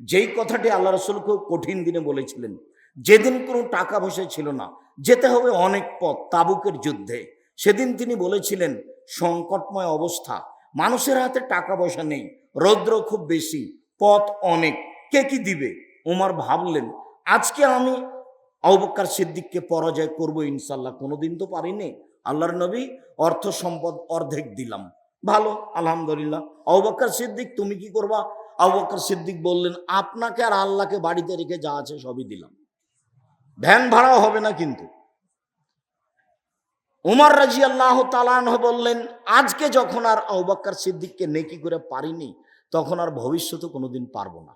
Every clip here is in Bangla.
যেই কথাটি আল্লাহ রসুল খুব কঠিন দিনে বলেছিলেন, যেদিন কোনো টাকা পয়সা ছিল না, যেতে হবে অনেক পথ তাবুকের যুদ্ধে। সেদিন তিনি বলেছিলেন, সংকটময় অবস্থা, মানুষের হাতে টাকা পয়সা নেই, রৌদ্র খুব বেশি, পথ অনেক, কে কি দিবে? ওমর ভাবলেন, আজকে আমি অবকার সিদ্দিককে পরাজয় করব ইনশাল্লাহ কোনোদিন তো পারিনি। আল্লাহর নবী অর্থ সম্পদ অর্ধেক দিলাম। ভালো, আলহামদুলিল্লাহ। অবকার সিদ্দিক, তুমি কি করবা? অবকার সিদ্দিক বললেন, আপনাকে আর আল্লাহকে বাড়িতে রেখে যা আছে সবই দিলাম। ভ্যান ভাড়াও হবে না কিন্তু। উমার রাজি আল্লাহ তালান বললেন, আজকে যখন আর অবাক্কার সিদ্দিককে নেকি করে পারিনি, তখন আর ভবিষ্যতে কোনোদিন পারব না।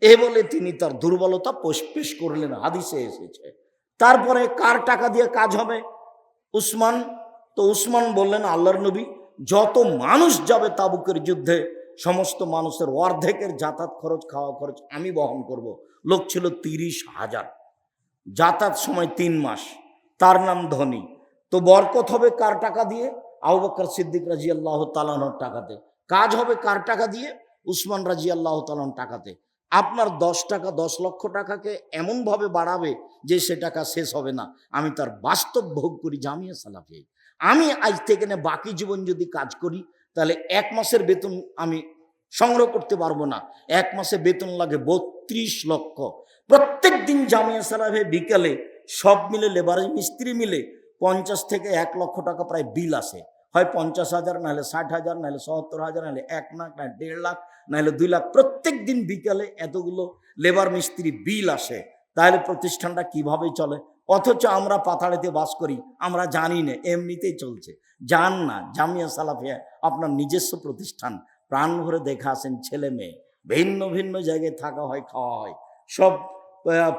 এ বলে তিনি তার দুর্বলতা পেশ করলেন, হাদিসে এসেছে। তারপরে কার টাকা দিয়ে কাজ হবে? উসমান। তো উসমান বললেন, আল্লাহর নবী যত মানুষ যাবে তাবুকের যুদ্ধে সমস্ত মানুষের অর্ধেকের যাতায়াত খরচ, খাওয়া খরচ আমি বহন করব। লোক ছিল তিরিশ হাজার। যাতায়াত সময় তিন মাস। তার নাম ধনী। তো বরকত হবে কার টাকা দিয়ে? আবু বকর সিদ্দিক রাজি আল্লাহ তালানোর টাকাতে। কাজ হবে কার টাকা দিয়ে? উসমান রাজি আল্লাহ তালান টাকাতে। আপনার দশ টাকা, দশ লক্ষ টাকাকে এমনভাবে বাড়াবে যে সে টাকা শেষ হবে না। আমি তার বাস্তব ভোগ করি জামিয়া সালাফে আমি আজ থেকে বাকি জীবন যদি কাজ করি তাহলে এক মাসের বেতন আমি সংগ্রহ করতে পারব না। এক মাসে বেতন লাগে বত্রিশ লক্ষ। প্রত্যেক দিন জামিয়া সালাফে বিকালে সব মিলে লেবার মিস্ত্রি মিলে পঞ্চাশ থেকে এক লক্ষ টাকা প্রায় বিল আসে। হয় পঞ্চাশ হাজার, নাহলে ষাট হাজার, নাহলে সত্তর হাজার, নাহলে এক লাখ না দেড় লাখ, নাহলে দুই লাখ। প্রত্যেক দিন বিকালে এতগুলো লেবার মিস্ত্রি বিল আসে। তাহলে প্রতিষ্ঠানটা কীভাবে চলে? অথচ আমরা পাতাড়িতে বাস করি, আমরা জানি না, এমনিতেই চলছে। জান না, জামিয়া সালাফিয়া আপনার নিজস্ব প্রতিষ্ঠান। প্রাণ ভরে দেখা আসেন ছেলে মেয়ে। ভিন্ন ভিন্ন জায়গায় থাকা হয়, খাওয়া হয়। সব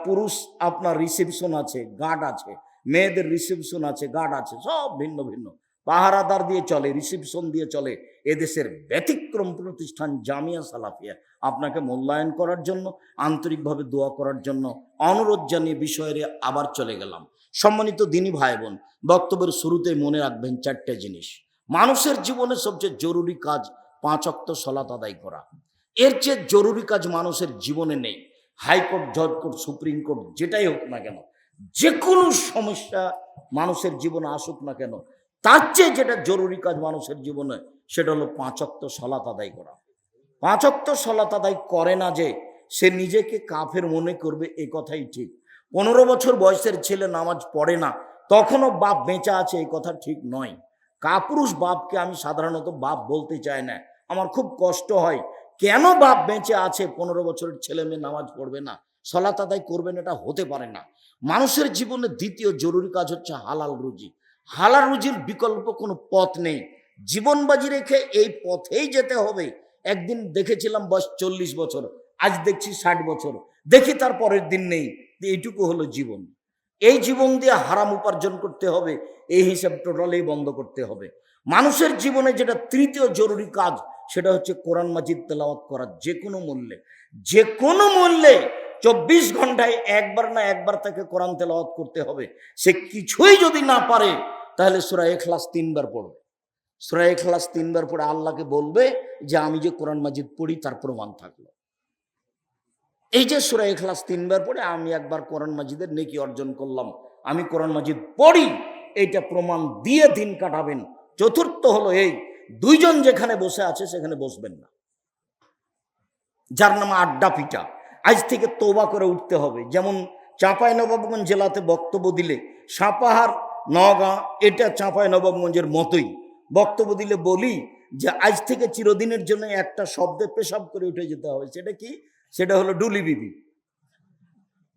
পুরুষ আপনার রিসেপশন আছে গার্ড আছে। মেয়েদের রিসেপশন আছে গার্ড আছে, সব ভিন্ন ভিন্ন। পাহারাদার দিয়ে চলে, রিসিপশন দিয়ে চলে, এদেশের ব্যতিক্রম প্রতিষ্ঠান জামিয়া সালাফিয়া। আপনাকে মূল্যায়ন করার জন্য, আন্তরিকভাবে দোয়া করার জন্য অনুরোধ জানিয়ে বিষয়ে আবার চলে গেলাম। সম্মানিত দিনী ভাই বোন বক্তব্যের শুরুতে মনে রাখবেন চারটে জিনিস। মানুষের জীবনে সবচেয়ে জরুরি কাজ পাঁচ অক্ত সলাত আদায় করা। এর চেয়ে জরুরি কাজ মানুষের জীবনে নেই। হাইকোর্ট জজ কোর্ট সুপ্রিম কোর্ট, যেটাই হোক না কেন যে কোনো সমস্যা মানুষের জীবনে আসুক না কেন তার চেয়ে যেটা জরুরি কাজ মানুষের জীবনে, সেটা হলো পাঁচক্ত সলাত আদায় করা। পাঁচক্ত সলাত আদায় করে না যে সে নিজেকে কাফের মনে করবে, এ কথাই ঠিক। পনেরো বছর বয়সের ছেলে নামাজ পড়ে না, তখনও বাপ বেঁচে আছে এই কথা ঠিক নয়। কাপুরুষ বাপকে আমি সাধারণত বাপ বলতে চাই না। আমার খুব কষ্ট হয়, কেন বাপ বেঁচে আছে, পনেরো বছরের ছেলে মেয়ে নামাজ পড়বে না? সলাত আদায় করবেন এটা হতে পারে না। মানুষের জীবনে দ্বিতীয় জরুরি কাজ হচ্ছে হালাল রুজি। হালাল রুজির বিকল্প কোনো পথ নেই। জীবন বাজি রেখে এই পথেই যেতে হবে। একদিন দেখেছিলাম বয়স চল্লিশ বছর, আজ দেখছি ষাট বছর। দেখি তার পরের দিন নেই। এইটুকু হলো জীবন। এই জীবন দিয়ে হারাম উপার্জন করতে হবে, এই হিসাব টোটালি বন্ধ করতে হবে। মানুষের জীবনে যেটা তৃতীয় জরুরি কাজ, সেটা হচ্ছে কোরআন মাজিদ তেলাওয়াত করা যে কোনো মূল্যে। যে কোনো মূল্যে চব্বিশ ঘন্টায় একবার না একবার তাকে কোরআন তেলাওয়াত করতে হবে। সে কিছুই যদি না পারে তাহলে সুরা এখলাস তিনবার পড়বে। সুরা এখলাস তিনবার পড়ে আল্লাহকে বলবে যে, আমি যে কোরআন মাজিদ পড়ি, তার প্রমাণ থাকল। এই যে সুরা এখলাস তিনবার পড়ে, আমি একবার কোরআন মাজিদের নেকি অর্জন করলাম। আমি কোরআন মাজিদ পড়ি, এইটা প্রমাণ দিয়ে দিন কাটাবেন। চতুর্থ হলো এই, দুইজন যেখানে বসে আছে, সেখানে বসবেন না। যার নাম আড্ডা পিটা। আজ থেকে তোবা করে উঠতে হবে। যেমন চাঁপাই নবাবগঞ্জ জেলাতে বক্তব্য দিলে, সাপাহার নগাঁ এটা চাঁপাই নবাবগঞ্জের মতোই। বক্তব্য দিলে বলি যে, আজ থেকে চিরদিনের জন্য একটা শব্দে পেশাব করে উঠে যেতে হবে। সেটা কি? সেটা হলো ডুলি বিবি।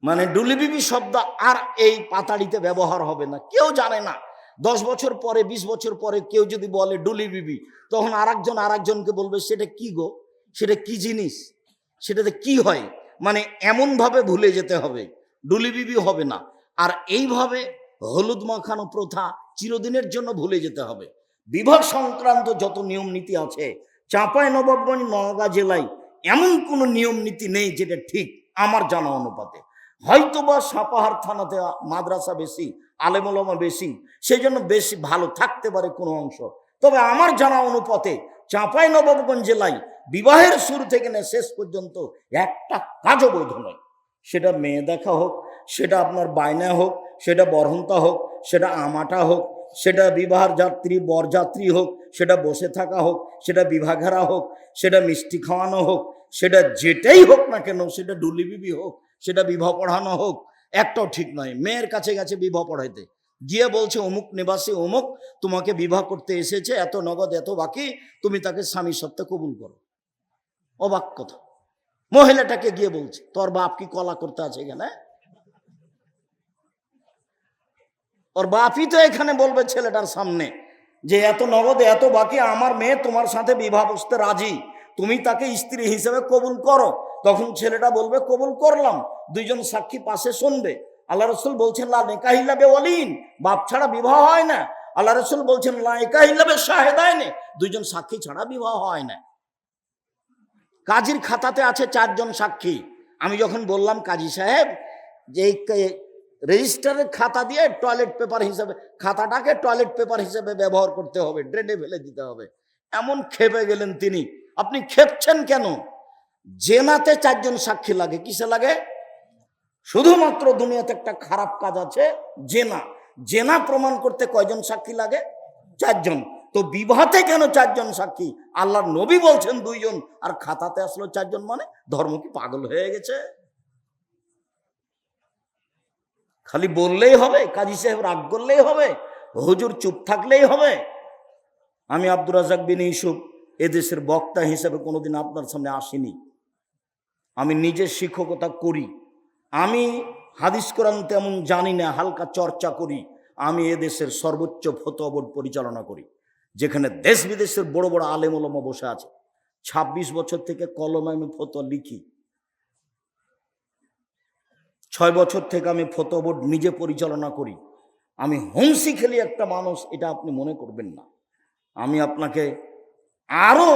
মানে ডুলি বিবি শব্দ আর এই পাতাড়িতে ব্যবহার হবে না। কেউ জানে না। দশ বছর পরে, বিশ বছর পরে কেউ যদি বলে ডুলি বিবি, তখন আর একজন আর একজনকে বলবে, সেটা কি গো? সেটা কি জিনিস? সেটাতে কি হয়? মানে এমনভাবে ভুলে যেতে হবে। ডুলি বিবি হবে না। আর এইভাবে হলুদ মাখানো প্রথা চিরদিনের জন্য ভুলে যেতে হবে। বিভাগ সংক্রান্ত যত নিয়ম নীতি আছে, চাঁপাই, নবাবগঞ্জ, নওগাঁ জেলায় এমন কোনো নিয়ম নীতি নেই যেটা ঠিক আমার জানা অনুপাতে। হয়তোবা সাপাহার থানাতে মাদ্রাসা বেশি, আলেমুলামা বেশি সেই জন্য বেশি ভালো থাকতে পারে কোনো অংশ। তবে আমার জানা অনুপাতে চাঁপাই, নবাবগঞ্জ জেলায় বিবাহের শুরু থেকে নিয়ে শেষ পর্যন্ত একটা কাজও বৈধ নয়। সেটা মেয়ে দেখা হোক, সেটা আপনার বায়না হোক সেটা বরহন্তা হোক, সেটা আমাটা হোক, সেটা বিবাহ যাত্রী, বরযাত্রী হোক, সেটা বসে থাকা হোক, সেটা বিভাঘেরা হোক, সেটা মিষ্টি খাওয়ানো হোক, সেটা যেটাই হোক না কেন, সেটা ডুলি বিবি হোক, সেটা বিবাহ পড়ানো হোক, একটাও ঠিক নয়। মেয়ের কাছে গেছে বিবাহ পড়াইতে। গিয়ে বলছে, অমুক নিবাসী, অমুক তোমাকে বিবাহ করতে এসেছে, এত নগদ, এত বাকি, তুমি তাকে স্বামী সত্ত্বে কবুল করো। অবাক কথা। মহিলাটাকে গিয়ে বলছে, তোর বাপ কি কলা করতে আছে এখানে? ওর বাপই তো এখানে বলবে ছেলেটার সামনে যে এত নগদ এত বাকি, আমার মেয়ে তোমার সাথে বিবাহ বসতে রাজি, তুমি তাকে স্ত্রী হিসেবে কবুল করো। তখন ছেলেটা বলবে, কবুল করলাম, দুইজন সাক্ষী পাশে শুনবে। আল্লাহ রসুল বলছেন, লা নেকা হিলাবে অলিন বাপ ছাড়া বিবাহ হয় না। আল্লাহ রসুল বলছেন, লা নেকা হিলাবে শাহেদায় নে দুইজন সাক্ষী ছাড়া বিবাহ হয় না। কাজীর খাতাতে আছে চারজন সাক্ষী। আমি যখন বললাম, কাজী সাহেব, যে রেজিস্টারের খাতা দিয়ে টয়লেট পেপার হিসেবে, খাতাটাকে টয়লেট পেপার হিসেবে ব্যবহার করতে হবে, ড্রেনে ফেলে দিতে হবে। এমন খেপে গেলেন তিনি। আপনি খেপছেন কেন? জেনাতে চারজন সাক্ষী লাগে, কিসে লাগে? শুধুমাত্র দুনিয়াতে একটা খারাপ কাজ আছে, জেনা। জেনা প্রমাণ করতে কয়জন সাক্ষী লাগে? চারজন। তো বিবাহতে কেন চারজন সাক্ষী? আল্লাহর নবী বলছেন দুইজন, আর খাতাতে আসলো চারজন মানে ধর্ম কি পাগল হয়ে গেছে? খালি বললেই হবে, কাজী সাহেব রাগ করলেই হবে, হুজুর চুপ থাকলেই হবে। আমি আব্দুর রাজাক বিন ইউসুফ এদেশের বক্তা হিসেবে কোনোদিন আপনার সামনে আসিনি। আমি নিজে শিক্ষকতা করি। আমি হাদিস কোরআন তেমন জানি না, হালকা চর্চা করি। আমি এদেশের সর্বোচ্চ ফতোয়া বোর্ড পরিচালনা করি, যেখানে দেশ বিদেশের বড় বড় আলেম ওলমা বসে আছে। ২৬ বছর থেকে কলমে আমি ফতোয়া লিখি। ছয় বছর থেকে আমি ফতোয়া বোর্ড নিজে পরিচালনা করি। আমি হোমসি খেলি একটা মানুষ, এটা আপনি মনে করবেন না। আমি আপনাকে আরও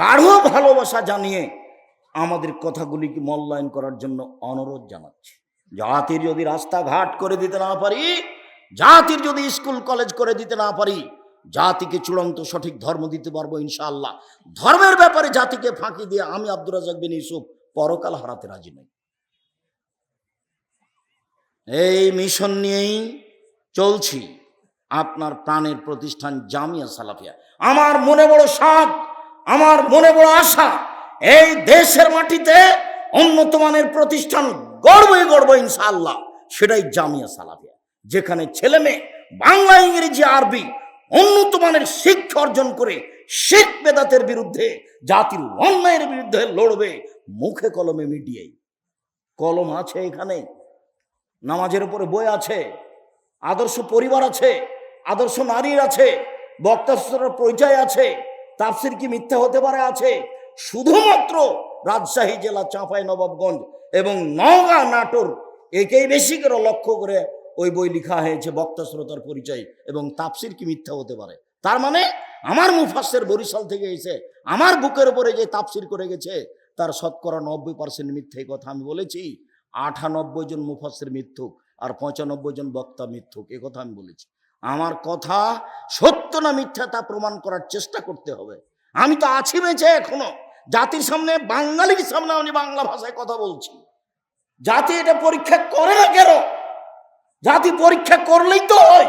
গাঢ় ভালোবাসা জানিয়ে আমাদের কথাগুলিকে মল্যায়ন করার জন্য অনুরোধ জানাচ্ছি। জাতির যদি রাস্তাঘাট করে দিতে না পারি, জাতির যদি স্কুল, কলেজ করে দিতে না পারি, জাতিকে চূড়ান্ত সঠিক ধর্ম দিতে পারব ইনশাআল্লাহ। ধর্মের ব্যাপারে জাতিকে ফাঁকি দিয়ে আমি আব্দুর রাজাক বিন ইউসুফ পরকাল হারাতে রাজি নই। এই মিশন নিয়েই চলছি। আপনার প্রাণের প্রতিষ্ঠান জামিয়া সালাফিয়া। আমার মনে বড় সাপ আমার মনে বড় আশা, এই দেশের মাটিতে উন্নত মানের প্রতিষ্ঠান গড়বই গর্ব ইনশাআল্লাহ, সেটাই জামিয়া সালাফিয়া। যেখানে ছেলে মেয়ে, বাংলা, ইংরেজি, আরবি উন্নত মানের শিক্ষা অর্জন করে শেখ বেদাতের বিরুদ্ধে, জাতির অন্যায়ের বিরুদ্ধে লড়বে, মুখে কলমে মিডিয়াই কলম আছে এখানে। নামাজের উপরে বই আছে, আদর্শ পরিবার আছে, আদর্শ নারীর আছে বক্তার পরিচয় আছে, তাফসির কি মিথ্যা হতে পারে আছে? শুধুমাত্র রাজশাহী জেলা চাঁপাই নবাবগঞ্জ এবং নওগাঁ নাটোর একেই বেশি করে লক্ষ্য করে ওই বই লেখা হয়েছে বক্তা শ্রোতার পরিচয় এবং তাফসির কি মিথ্যা হতে পারে? তার মানে আমার মুফাসের বরিশাল থেকে এসে আমার বুকের উপরে যে তাফসির করে গেছে, তার শতকরা নব্বই পার্সেন্ট মিথ্যে কথা আমি বলেছি। আটানব্বই জন মুফাসের মিথ্যুক আর পঁচানব্বই জন বক্তা মিথ্যুক কথা আমি বলেছি। আমার কথা সত্য না মিথ্যা তা প্রমাণ করার চেষ্টা করতে হবে। আমি তো আছি বেঁচে এখনও। জাতির সামনে, বাঙালির সামনে আমি বাংলা ভাষায় কথা বলছি। জাতি এটা পরীক্ষা করে না কেন? জাতি পরীক্ষা করলেই তো হয়।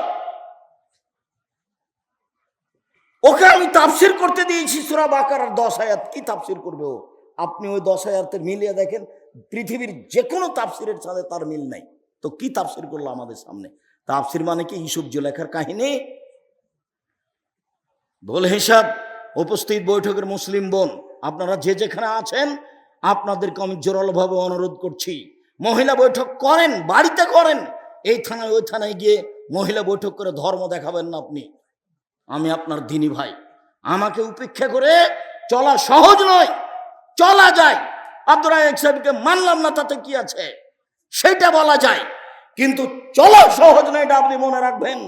ওকে আমি তাফসির করতে দিয়েছি সুরা বাকার দশ আয়াত। কি তাফসির করবে ও? আপনি ওই দশ আয়াতের মিলিয়ে দেখেন পৃথিবীর যে কোনো তাফসিরের সাথে তার মিল নাই। তো কি তাফসির করল আমাদের সামনে? তাফসির মানে কি? ইসুফ জুলেখার কাহিনী? বল হিসাব উপস্থিত বৈঠকের মুসলিম বোন, আপনারা যে যেখানে আছেন, আপনাদেরকে আমি জোরালোভাবে অনুরোধ করছি, মহিলা বৈঠক করেন, বাড়িতে করেন, এই থানায়, ওই থানায় গিয়ে মহিলা বৈঠক করে ধর্ম দেখাবেন না আপনি। আমি আপনার দিনী ভাই। আমাকে উপেক্ষা করে চলা সহজ নয়, চলা যায়। আব্দুল রাজাক সাহেবকে মানলাম না, তাতে কি আছে? সেটা বলা যায়। কিন্তু চলা, সহজ নয় এটা আপনি মনে রাখবেন।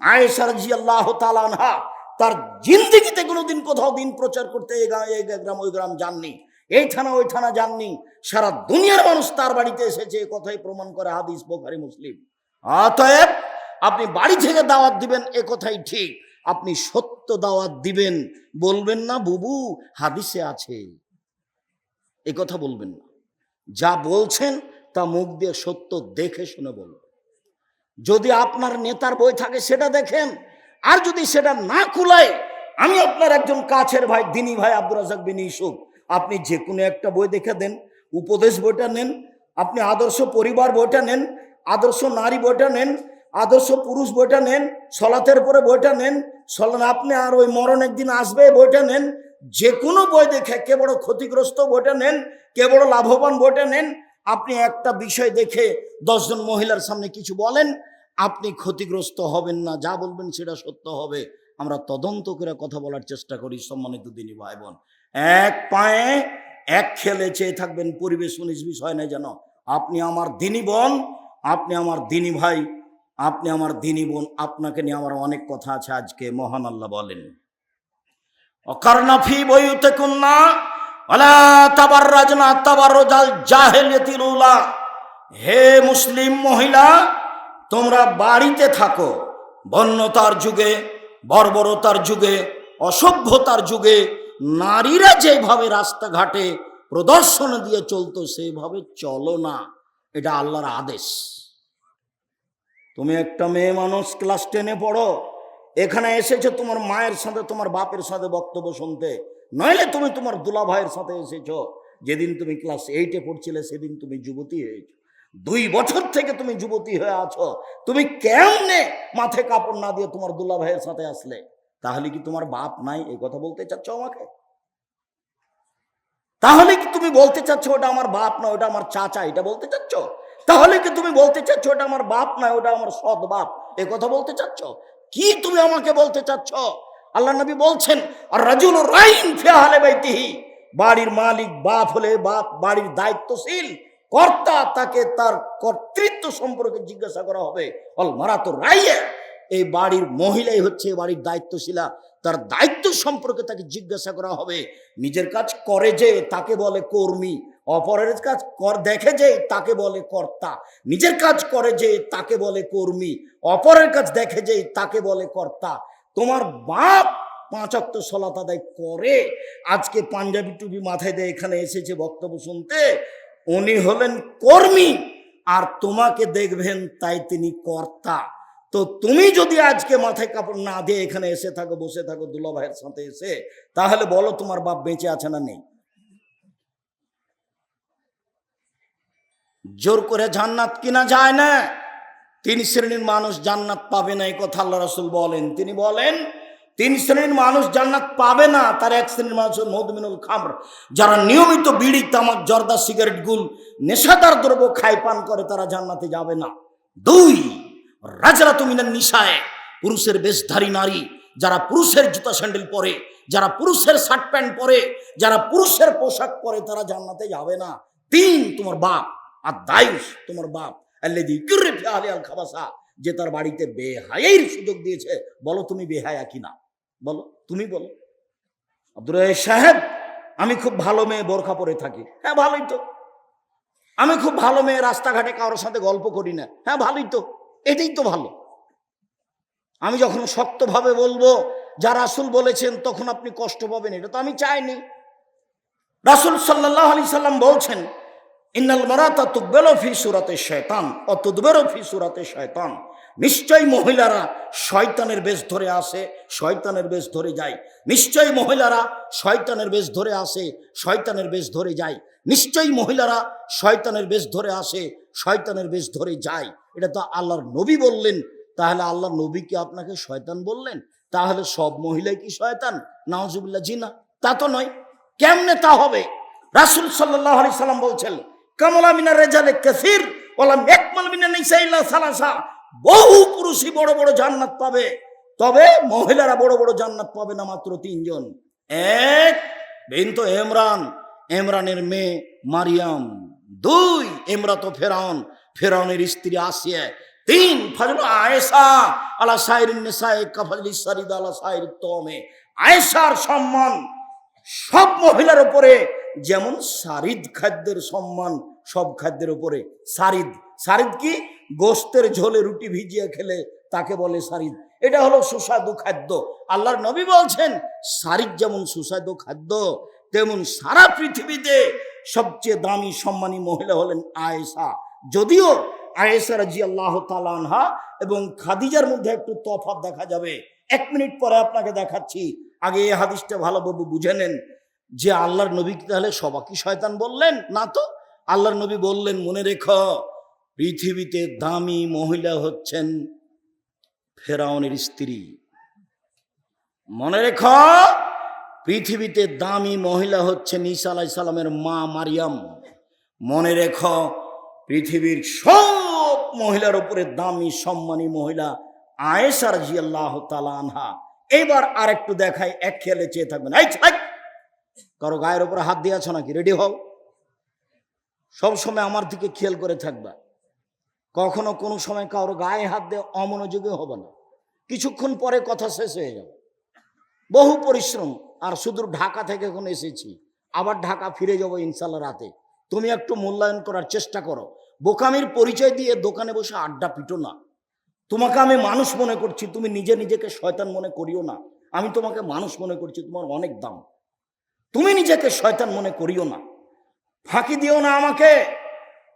আয়েশার জি আল্লাহ তালানহা তার জিন্দিগিতে কোনোদিন কোথাও দিন প্রচার করতে এই গ্রাম ওই গ্রাম যাননি। এই থানা, ওই থানা যাননি। সারা দুনিয়ার মানুষ তার বাড়িতে এসেছে, এ কথাই প্রমাণ করে হাদিস বোখারি, মুসলিম। অতএব আপনি বাড়ি থেকে দাওয়াত দিবেন, এ কথাই ঠিক। আপনি সত্য দাওয়াত দিবেন। বলবেন না, বুবু, হাদিসে আছে। এ কথা বলবেন না। যা বলছেন, তা মুখ দিয়ে সত্য দেখে শুনে বলবেন যদি আপনার নেতার বই থাকে, সেটা দেখেন। আর যদি সেটা না কুলায় আমি আপনার একজন কাছের ভাই, দিনী ভাই আব্দুর রাজাক বিন ইসুফ আপনি যে কোনো একটা বই দেখে দেন, উপদেশ বইটা নেন, আপনি আদর্শ পরিবার বইটা নেন, আদর্শ নারী বইটা নেন, আদর্শ পুরুষ বইটা নেন, সলাতের পরে বইটা নেন, সলান আপনি আর ওই মরণ একদিন আসবে বইটা নেন যে কোনো বই দেখে কে বড় ক্ষতিগ্রস্ত বইটা নেন, কে বড় লাভবান বইটা নেন, আপনি একটা বিষয় দেখে দশজন মহিলার সামনে কিছু বলেন, আপনি ক্ষতিগ্রস্ত হবেন না, যা বলবেন সেটা সত্য হবে। আমরা তদন্ত করে কথা বলার চেষ্টা করি, সম্মানিত দিনী ভাই বোন এক পায়ে এক খেলে চেয়ে থাকবেন, পরিবেশ উনিশ বিষয় নাই যেন। আপনি আমার দিনী বোন, আপনি আমার দিনী ভাই, আপনি আমার দিনী বোন, আপনাকে নিয়ে আমার অনেক কথা আছে, আজকে মহান আল্লাহ বলেন। অকারনাফি বইতে কন্যা ওলা তাবার রাজনা তাবার রোজাল জাহেলিয়াতিল উলা হে মুসলিম মহিলা, তোমরা বাড়িতে থাকো, বন্যতার যুগে, বর্বরতার যুগে, অসভ্যতার যুগে, নারীরা যেভাবে রাস্তাঘাটে প্রদর্শন দিয়ে চলতো সেইভাবে চলো না। এটা আল্লাহর আদেশ। তুমি একটা মেয়ে মানুষ, ক্লাস টেনে পড়ো এখানে এসেছ তোমার মায়ের সাথে, তোমার বাপের সাথে বক্তব্য শুনতে। নইলে তুমি তোমার দুলা ভাইয়ের সাথে এসেছ। যেদিন তুমি ক্লাস এইটে পড়ছিলে, সেদিন তুমি যুবতী হয়েছো। দুই বছর থেকে তুমি যুবতী হয়ে আছো। তুমি কেমনে মাথে কাপড় না দিয়ে তোমার দুলা ভাইয়ের সাথে আসলে? তাহলে কি তোমার বাপ নাই? এই কথা বলতে চাচ্ছ আমাকে? তাহলে কি তুমি বলতে চাচ্ছ ওটা আমার বাপ না ওটা আমার চাচা, এটা বলতে চাচ্ছ? তাহলে কি তুমি বলতে চাচ্ছ ওটা আমার বাপ না ওটা আমার সৎ বাপ? এ কথা বলতে চাচ্ছ? কি তুমি আমাকে বলতে চাচ্ছ? আল্লাহ নবী বলছেন আর রাজুল রাইন ফেহালে বাইতিহি। বাড়ির মালিক বাপ হলে বাপ, বাড়ির দায়িত্বশীল কর্তা, তাকে তার কর্তৃত্ব সম্পর্কে জিজ্ঞাসা করা হবে। অল মারা তো রাইয়ে। এই বাড়ির মহিলাই হচ্ছে বাড়ির দায়িত্বশীলা, তার দায়িত্ব সম্পর্কে তাকে জিজ্ঞাসা করা হবে। নিজের কাজ করে যে, তাকে বলে কর্মী। অপরের কাজ কর, দেখে যে তাকে বলে কর্তা, নিজের কাজ করে যে তাকে বলে কর্মী, অপরের কাজ দেখে যে তাকে বলে কর্তা। তোমার বাপ পাঁচ অক্ত সলাত আদায় করে, আজকে পাঞ্জাবি টুপি মাথায় দিয়ে এখানে এসেছে বক্তব্য শুনতে, উনি হলেন কর্মী, আর তোমাকে দেখবেন তাই তিনি কর্তা। তো তুমি যদি আজকে মাথায় কাপড় না দিয়ে এখানে এসে থাকো, বসে থাকো দুলা ভাইয়ের সাথে এসে, তাহলে বলো তোমার বাপ বেঁচে আছে না নেই। জোর করে জান্নাত কিনা যায় না। তিন শ্রেণির মানুষ জান্নাত পাবে না, এই কথা আল্লাহ রসুল বলেন। তিনি বলেন, তিন শ্রেণির মানুষ জান্নাত পাবে না, তার এক শ্রেণির মানুষ হল মধুমিনুল খামর। যারা নিয়মিত বিড়ি, তামাক, জর্দা, সিগারেট, গুল, নেশাদার দ্রব্য খাই পান করে, তারা জান্নাতে যাবে না। দুই রাজরা তুমিনার নিশায় পুরুষের বেশধারী নারী, যারা পুরুষের জুতা স্যান্ডেল পরে, যারা পুরুষের শার্ট প্যান্ট পরে, যারা পুরুষের পোশাক পরে, তারা জান্নাতে যাবে না। তিন, তোমার বাপ। আর দায়ুস তোমার বাপ। খাবাসা, যে তার বাড়িতে বেহায়ের সুযোগ দিয়েছে। বলো তুমি বেহায়া কিনা? বলো, তুমি বলো। আব্দুর সাহেব, আমি খুব ভালো মেয়ে, বোরখা পরে থাকি। হ্যাঁ ভালোই তো। আমি খুব ভালো মেয়ে, রাস্তাঘাটে কারোর সাথে গল্প করি না। হ্যাঁ ভালোই তো। এটাই তো ভালো। আমি যখন শক্তভাবে বলব, যা রাসুল বলেছেন, তখন আপনি কষ্ট পাবেন, এটা তো আমি চাইনি। রাসুল সাল্লাহ আলি সাল্লাম বলছেন ইন্নাল মারাতা তুকবেল ফি সুরাতে শয়তান ও তুদবেরও ফি সুরাতে শয়তান নিশ্চয়ই মহিলারা শয়তানের বেশ ধরে আসে শয়তানের বেশ ধরে যায়। নিশ্চয়ই মহিলারা শয়তানের বেশ ধরে আসে শয়তানের বেশ ধরে যায়। নিশ্চয়ই মহিলারা শয়তানের বেশ ধরে আসে শয়তানের বেশ ধরে যায়। এটা তো আল্লাহর নবী বললেন, তাহলে আল্লাহ নবী কি আপনাকে শয়তান বললেন? তাহলে সব মহিলাই কি শয়তান? নাওজুবিল্লা জি না। তা তো নয়। কেমনে তা হবে? রাসুল সাল্লাহ আলি সাল্লাম বলছেন কামলা মিনা রেজালে কাসির ওলাম একমাল মিনা নিসাইল্লা সালাসা। বহু পুরুষই বড় বড় জান্নাত পাবে, তবে মহিলারা বড় বড় জান্নাত পাবে না মাত্র তিনজন। এক, বিন্তু এমরান এমরানের মেয়ে মারিয়াম। দুই এমরা তো ফেরাউন, ফেরাউনের স্ত্রী আসিয়া। তিন, ফজল আয়েশা আলা সাইরিন নেসাই কাফাজলি সারিদা আলা সাইর তমে আয়েশার সম্মান সব মহিলার উপরে যেমন সারিদ খাদ্যের সম্মান সব খাদ্যের উপরে। সারিদ। সারিদ কি? গোস্তের ঝোলে রুটি ভিজিয়ে খেলে তাকে বলে সারিদ। এটা হলো সুস্বাদু খাদ্য। আল্লাহর নবী বলছেন শারিক যেমন সুস্বাদু খাদ্য, তেমন সারা পৃথিবীতে সবচেয়ে দামি সম্মানী মহিলা হলেন আয়েশা। যদিও আয়েশা রাজি আল্লাহ তালানহা এবং খাদিজার মধ্যে একটু তফাৎ দেখা যাবে। এক মিনিট পরে আপনাকে দেখাচ্ছি। আগে এই হাদিসটা ভালোভাবে বুঝে নেন। যে আল্লাহর নবী তাহলে সবাকি শয়তান বললেন? না তো। আল্লাহর নবী বললেন, মনে রেখো, পৃথিবীতে দামি মহিলা হচ্ছেন ফেরাউনের স্ত্রী। মনে রেখো, পৃথিবীতে দামি মহিলা হচ্ছে ঈসা আলাই সালামের মা মারিয়াম। মনে রেখ, পৃথিবীর সব মহিলার উপরে দামি সম্মানী মহিলা আয়েশা রাজিয়াল্লাহ তালা আনহা। এবার আর একটু দেখাই, এক খেলে চেয়ে থাকবেন! কারও গায়ের উপরে হাত দিয়ে আছো নাকি? রেডি হও। সব সময় আমার দিকে খেয়াল করে থাকবা। কখনো কোনো সময় কারও গায়ে হাত দিয়ে অমনোযোগী হবে না। কিছুক্ষণ পরে কথা শেষ হয়ে যাবে। বহু পরিশ্রম আর শুধু ঢাকা থেকে এখন এসেছি। আবার ঢাকা ফিরে যাব ইনশাল্লাহ রাতে। তুমি একটু মূল্যায়ন করার চেষ্টা করো। বোকামির পরিচয় দিয়ে দোকানে বসে আড্ডা পিটো না। তোমাকে আমি মানুষ মনে করছি, তুমি নিজে নিজেকে শয়তান মনে করিও না। আমি তোমাকে মানুষ মনে করছি, তোমার অনেক দাম। তুমি নিজেকে শয়তান মনে করিও না। ফাঁকি দিও না আমাকে।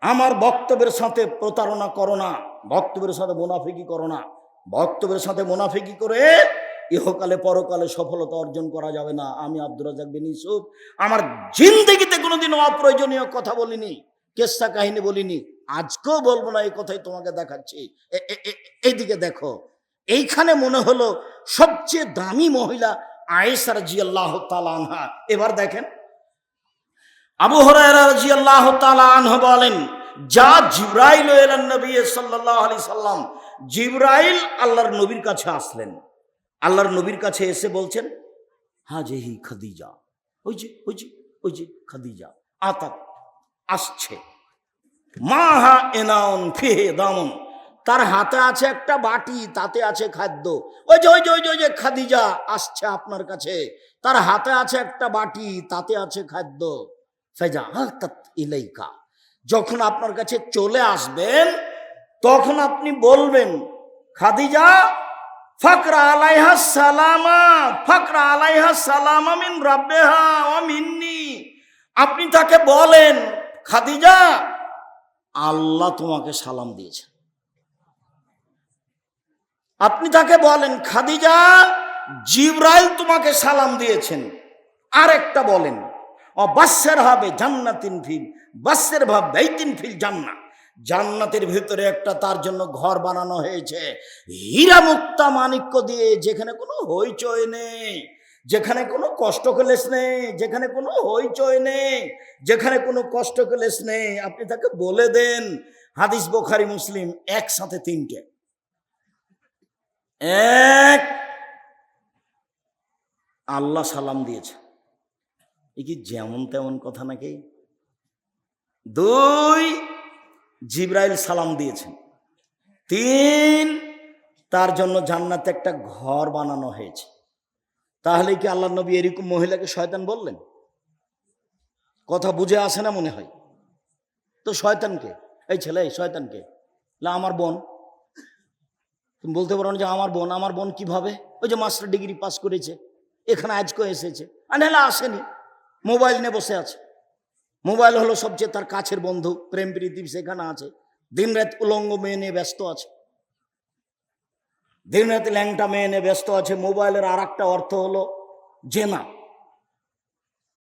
আমার বক্তব্যের সাথে প্রতারণা করো না। বক্তব্যের সাথে মোনাফিকি করো না। বক্তব্যের সাথে মোনাফিকি করে ইহকালে পরকালে সফলতা অর্জন করা যাবে না। আমি আব্দুর রাজাক বিন ইউসুফ। আমার জিন্দগিতে কোনোদিন অপ্রয়োজনীয় কথা বলিনি, কেসা কাহিনী বলিনি। আজকেও বলব না, এই কথাই তোমাকে দেখাচ্ছি। এইদিকে দেখো। এইখানে মনে হলো, সবচেয়ে দামি মহিলা আয়েসার জি আল্লাহ আনহা। এবার দেখেন, আবু হরায়রা রাদিয়াল্লাহু তাআলা আনহু বলেন, যা জিব্রাইল এলেন নবী সাল্লাল্লাহু আলাইহি সাল্লাম, জিব্রাইল আল্লাহর নবীর কাছে আসলেন। আল্লাহর নবীর কাছে এসে বলছেন, হাজেহি খাদিজা। ওই যে ওই যে ওই যে খাদিজা, আতাত আসছে। মাহা এনাউন ফিহে দামন। তার হাতে আছে একটা বাটি, তাতে আছে খাদ্য। ওই যে ওই যে ওই যে ওই যে খাদিজা আসছে আপনার কাছে। তার হাতে আছে একটা বাটি, তাতে আছে খাদ্য। ফেজা ইলাইকা। যখন আপনার কাছে চলে আসবেন, তখন আপনি বলবেন, খাদিজা, ফাকরা আলাইহা সালামা, ফাকরা আলাইহা সালামা মিন রাব্বেহা ও মিন্নি। আপনি তাকে বলেন, খাদিজা, আল্লাহ তোমাকে সালাম দিয়েছেন। আপনি তাকে বলেন খাদিজা, জিব্রাইল তোমাকে সালাম দিয়েছেন। আর একটা বলেন ও বাস্যের হবে জান্নাতিন ফিল বাস্যের ভাব বেইতিন ফিল জান্না জান্নাতের ভিতরে একটা তার জন্য ঘর বানানো হয়েছে। হীরা মুক্তা মাণিক্য দিয়ে, যেখানে কোনো হইচই নেই, যেখানে কোনো কষ্ট কলেস নেই, যেখানে কোনো হইচই নেই, যেখানে কোনো কষ্ট কলেস নেই। আপনি তাকে বলে দেন, হাদিস বোখারি, মুসলিম, একসাথে তিনটে। এক। আল্লাহ সালাম দিয়েছে। এ কি যেমন তেমন কথা নাকি? দুই, জিব্রাইল সালাম দিয়েছেন। তিন, তার জন্য জান্নাতে একটা ঘর বানানো হয়েছে। তাহলে কি আল্লাহ নবী এরকম মহিলাকে শয়তান বললেন? কথা বুঝে আসে না মনে হয়। তো শয়তানকে, এই ছেলে, শয়তানকে না আমার বোন। তুমি বলতে পারো না যে আমার বোন আমার বোন কীভাবে? ওই যে মাস্টার ডিগ্রি পাস করেছে, এখানে আজকে এসেছে। আর নাহলে আসেনি। মোবাইল নিয়ে বসে আছে। মোবাইল হলো সবচেয়ে তার কাছের বন্ধু, প্রেম প্রীতি সেখানে আছে। দিন রাত উলঙ্গ মেয়ে নিয়ে ব্যস্ত আছে। দিন রাত ল্যাংটা মেয়ে নিয়ে ব্যস্ত আছে। মোবাইলের আর একটা অর্থ হলো জেনা।